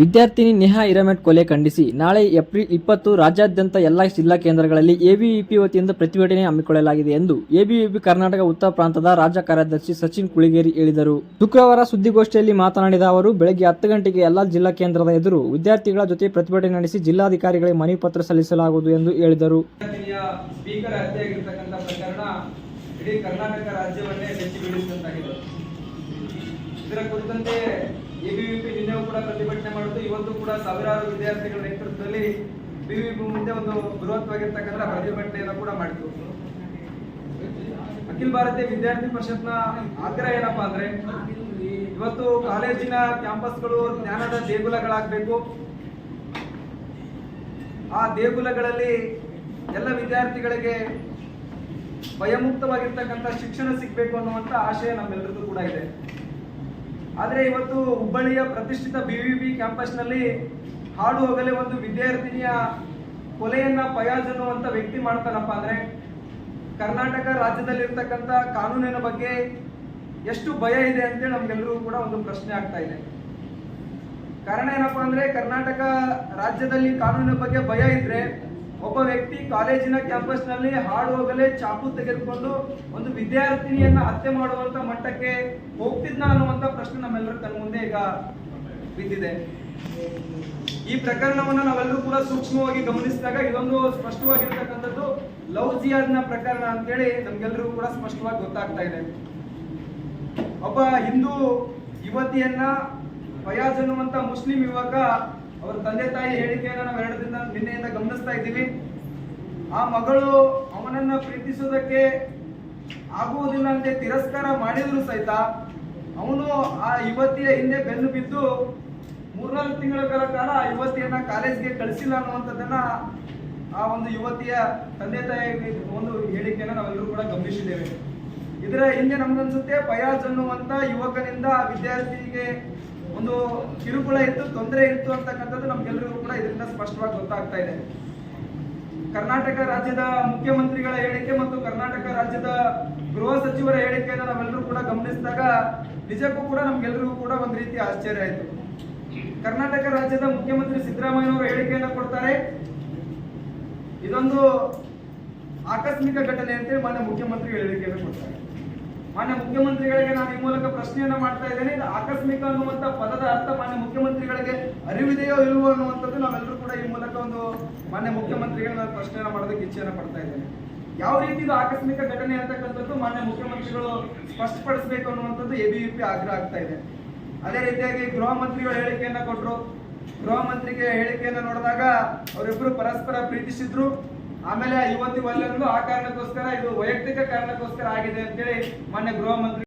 ವಿದ್ಯಾರ್ಥಿನಿ ನೇಹಾ ಹಿರೇಮಠ್ ಕೊಲೆ ಖಂಡಿಸಿ. ನಾಳೆ ಏಪ್ರಿಲ್ ಇಪ್ಪತ್ತು ರಾಜ್ಯಾದ್ಯಂತ ಎಲ್ಲ ಜಿಲ್ಲಾ ಕೇಂದ್ರಗಳಲ್ಲಿ ಎಬಿವಿಪಿ ವತಿಯಿಂದ ಪ್ರತಿಭಟನೆ ಹಮ್ಮಿಕೊಳ್ಳಲಾಗಿದೆ ಎಂದು ಎಬಿವಿಪಿ ಕರ್ನಾಟಕ ಉತ್ತರ ಪ್ರಾಂತದ ರಾಜ್ಯ ಕಾರ್ಯದರ್ಶಿ ಸಚಿನ್ ಕುಳಿಗೇರಿ ಹೇಳಿದರು. ಶುಕ್ರವಾರ ಸುದ್ದಿಗೋಷ್ಠಿಯಲ್ಲಿ ಮಾತನಾಡಿದ ಅವರು, ಬೆಳಗ್ಗೆ ಹತ್ತು ಗಂಟೆಗೆ ಎಲ್ಲ ಜಿಲ್ಲಾ ಕೇಂದ್ರದ ಎದುರು ವಿದ್ಯಾರ್ಥಿಗಳ ಜೊತೆ ಪ್ರತಿಭಟನೆ ನಡೆಸಿ ಜಿಲ್ಲಾಧಿಕಾರಿಗಳಿಗೆ ಮನವಿ ಪತ್ರ ಸಲ್ಲಿಸಲಾಗುವುದು ಎಂದು ಹೇಳಿದರು. ಇದರ ಕುರಿತಂತೆ ಎಬಿವಿಪಿ ನಿನ್ನೆಯೂ ಕೂಡ ಪ್ರತಿಭಟನೆ ಮಾಡಿದ್ದು, ಇವತ್ತು ಕೂಡ ಸಾವಿರಾರು ವಿದ್ಯಾರ್ಥಿಗಳ ನೇತೃತ್ವದಲ್ಲಿ ಬಿವಿಪಿ ಮುಂದೆ ಒಂದು ಬೃಹತ್ವಾಗಿರ್ತಕ್ಕಂಥ ಪ್ರತಿಭಟನೆಯನ್ನು ಕೂಡ ಮಾಡಿತು ಅಖಿಲ ಭಾರತೀಯ ವಿದ್ಯಾರ್ಥಿ ಪರಿಷತ್ನ ಆಗ್ರಹ ಏನಪ್ಪಾ ಅಂದ್ರೆ, ಇವತ್ತು ಕಾಲೇಜಿನ ಕ್ಯಾಂಪಸ್ಗಳು ಜ್ಞಾನದ ದೇಗುಲಗಳಾಗಬೇಕು. ಆ ದೇಗುಲಗಳಲ್ಲಿ ಎಲ್ಲ ವಿದ್ಯಾರ್ಥಿಗಳಿಗೆ ಭಯಮುಕ್ತವಾಗಿರ್ತಕ್ಕಂಥ ಶಿಕ್ಷಣ ಸಿಗಬೇಕು ಅನ್ನುವಂಥ ಆಶಯ ನಮ್ಮೆಲ್ಲರದ್ದು ಕೂಡ ಇದೆ. ಆದರೆ ಇವತ್ತು ಹುಬ್ಬಳ್ಳಿಯ ಪ್ರತಿಷ್ಠಿತ ಬಿ ವಿ ಬಿ ಕ್ಯಾಂಪಸ್ನಲ್ಲಿ ಹಾಡು ಹೋಗಲೇ ಒಂದು ವಿದ್ಯಾರ್ಥಿನಿಯ ಕೊಲೆಯನ್ನ ಪಯಾಜ್ ಅನ್ನುವಂಥ ವ್ಯಕ್ತಿ ಮಾಡ್ತಾನಪ್ಪ ಅಂದ್ರೆ ಕರ್ನಾಟಕ ರಾಜ್ಯದಲ್ಲಿರ್ತಕ್ಕಂಥ ಕಾನೂನಿನ ಬಗ್ಗೆ ಎಷ್ಟು ಭಯ ಇದೆ ಅಂತೇಳಿ ನಮ್ಗೆಲ್ಲರಿಗೂ ಕೂಡ ಒಂದು ಪ್ರಶ್ನೆ ಆಗ್ತಾ ಇದೆ. ಕಾರಣ ಏನಪ್ಪಾ ಅಂದ್ರೆ ಕರ್ನಾಟಕ ರಾಜ್ಯದಲ್ಲಿ ಕಾನೂನಿನ ಬಗ್ಗೆ ಭಯ ಇದ್ರೆ ಒಬ್ಬ ವ್ಯಕ್ತಿ ಕಾಲೇಜಿನ ಕ್ಯಾಂಪಸ್ನಲ್ಲಿ ಹಾಡು ಹೋಗಲೇ ಚಾಕು ತೆಗೆದುಕೊಂಡು ಒಂದು ವಿದ್ಯಾರ್ಥಿನಿಯನ್ನ ಹತ್ಯೆ ಮಾಡುವಂತ ಮಟ್ಟಕ್ಕೆ ಹೋಗ್ತಿದ್ನ ಅನ್ನುವಂತ ಪ್ರಶ್ನೆ ನಮ್ಮೆಲ್ಲರ ತನ್ನ ಮುಂದೆ ಈಗ ಬಿದ್ದಿದೆ. ಈ ಪ್ರಕರಣವನ್ನ ನಾವೆಲ್ಲರೂ ಕೂಡ ಸೂಕ್ಷ್ಮವಾಗಿ ಗಮನಿಸಿದಾಗ ಇದೊಂದು ಸ್ಪಷ್ಟವಾಗಿರ್ತಕ್ಕಂಥದ್ದು ಲವ್ ಜಿಯಾದ್ನ ಪ್ರಕರಣ ಅಂತೇಳಿ ನಮ್ಗೆಲ್ಲರಿಗೂ ಕೂಡ ಸ್ಪಷ್ಟವಾಗಿ ಗೊತ್ತಾಗ್ತಾ ಇದೆ. ಒಬ್ಬ ಹಿಂದೂ ಯುವತಿಯನ್ನ ಫಯಾಜ್ ಅನ್ನುವಂತ ಮುಸ್ಲಿಂ ಯುವಕ ಅವರ ತಂದೆ ತಾಯಿ ಹೇಳಿಕೆಯನ್ನ ನಾವು ಎರಡು ದಿನ ನಿನ್ನೆಯಿಂದ ಗಮನಿಸ್ತಾ ಇದ್ದೀವಿ. ಆ ಮಗಳು ಅವನನ್ನ ಪ್ರೀತಿಸೋದಕ್ಕೆ ಆಗುವುದಿಲ್ಲ ಅಂತ ತಿರಸ್ಕಾರ ಮಾಡಿದ್ರು ಸಹಿತ ಅವನು ಆ ಯುವತಿಯ ಹಿಂದೆ ಬೆನ್ನು ಬಿದ್ದು ಮೂರ್ನಾಲ್ಕು ತಿಂಗಳ ಕಾಲ ಆ ಯುವತಿಯನ್ನ ಕಾಲೇಜ್ಗೆ ಕಳಿಸಿಲ್ಲ ಅನ್ನುವಂಥದ್ದನ್ನ ಆ ಒಂದು ಯುವತಿಯ ತಂದೆ ತಾಯಿ ಒಂದು ಹೇಳಿಕೆಯನ್ನು ನಾವೆಲ್ಲರೂ ಕೂಡ ಗಮನಿಸಿದ್ದೇವೆ. ಇದರ ಹಿಂದೆ ನಮ್ಗನ್ಸುತ್ತೆ ಫಯಾಜ್ ಅನ್ನುವಂತ ಯುವಕನಿಂದ ವಿದ್ಯಾರ್ಥಿಗೆ ಒಂದು ಕಿರುಕುಳ ಇತ್ತು, ತೊಂದರೆ ಇತ್ತು ಅಂತಕ್ಕಂಥದ್ದು ನಮ್ಗೆಲ್ಲರಿಗೂ ಕೂಡ ಇದರಿಂದ ಸ್ಪಷ್ಟವಾಗಿ ಗೊತ್ತಾಗ್ತಾ ಇದೆ. ಕರ್ನಾಟಕ ರಾಜ್ಯದ ಮುಖ್ಯಮಂತ್ರಿಗಳ ಹೇಳಿಕೆ ಮತ್ತು ಕರ್ನಾಟಕ ರಾಜ್ಯದ ಗೃಹ ಸಚಿವರ ಹೇಳಿಕೆಯನ್ನು ನಾವೆಲ್ಲರೂ ಕೂಡ ಗಮನಿಸಿದಾಗ ನಿಜಕ್ಕೂ ಕೂಡ ನಮ್ಗೆಲ್ಲರಿಗೂ ಕೂಡ ಒಂದು ರೀತಿ ಆಶ್ಚರ್ಯ ಆಯಿತು. ಕರ್ನಾಟಕ ರಾಜ್ಯದ ಮುಖ್ಯಮಂತ್ರಿ ಸಿದ್ದರಾಮಯ್ಯನವರು ಹೇಳಿಕೆಯನ್ನು ಕೊಡ್ತಾರೆ. ಇದೊಂದು ಆಕಸ್ಮಿಕ ಘಟನೆ ಅಂತೇಳಿ ಮಾನ್ಯ ಮುಖ್ಯಮಂತ್ರಿ ಹೇಳಿಕೆಯನ್ನು ಕೊಡ್ತಾರೆ. ಮಾನ್ಯ ಮುಖ್ಯಮಂತ್ರಿಗಳಿಗೆ ನಾನು ಈ ಮೂಲಕ ಪ್ರಶ್ನೆಯನ್ನ ಮಾಡ್ತಾ ಇದ್ದೇನೆ. ಇದು ಆಕಸ್ಮಿಕ ಅನ್ನುವಂತ ಪದದ ಅರ್ಥ ಮಾನ್ಯ ಮುಖ್ಯಮಂತ್ರಿಗಳಿಗೆ ಅರಿವಿದೆಯೋ ಇಲ್ವೋ ಅನ್ನುವಂಥದ್ದು ನಾವೆಲ್ಲರೂ ಕೂಡ ಈ ಮೂಲಕ ಒಂದು ಮಾನ್ಯ ಮುಖ್ಯಮಂತ್ರಿಗಳಿಗೆ ನಾನು ಪ್ರಶ್ನೆಯನ್ನ ಮಾಡೋದಕ್ಕೆ ಇಚ್ಛೆಯನ್ನು ಪಡ್ತಾ ಇದ್ದೇನೆ. ಯಾವ ರೀತಿ ಆಕಸ್ಮಿಕ ಘಟನೆ ಅಂತಕ್ಕಂಥದ್ದು ಮಾನ್ಯ ಮುಖ್ಯಮಂತ್ರಿಗಳು ಸ್ಪಷ್ಟಪಡಿಸಬೇಕು ಅನ್ನುವಂಥದ್ದು ಎ ಬಿ ಯು ಪಿ ಆಗ್ರಹ ಆಗ್ತಾ ಇದೆ. ಅದೇ ರೀತಿಯಾಗಿ ಗೃಹ ಮಂತ್ರಿಗಳು ಹೇಳಿಕೆಯನ್ನ ಕೊಟ್ಟರು ಗೃಹ ಮಂತ್ರಿಗೆ ಹೇಳಿಕೆಯನ್ನ ನೋಡಿದಾಗ ಅವರಿಬ್ಬರು ಪರಸ್ಪರ ಪ್ರೀತಿಸಿದ್ರು. ಆಮೇಲೆ ಯುವತಿ ಆ ಕಾರಣಕ್ಕೋಸ್ಕರ ಇದು ವೈಯಕ್ತಿಕ ಕಾರಣಕ್ಕೋಸ್ಕರ ಆಗಿದೆ ಅಂತೇಳಿ ಮೊನ್ನೆ ಗೃಹ ಮಂತ್ರಿ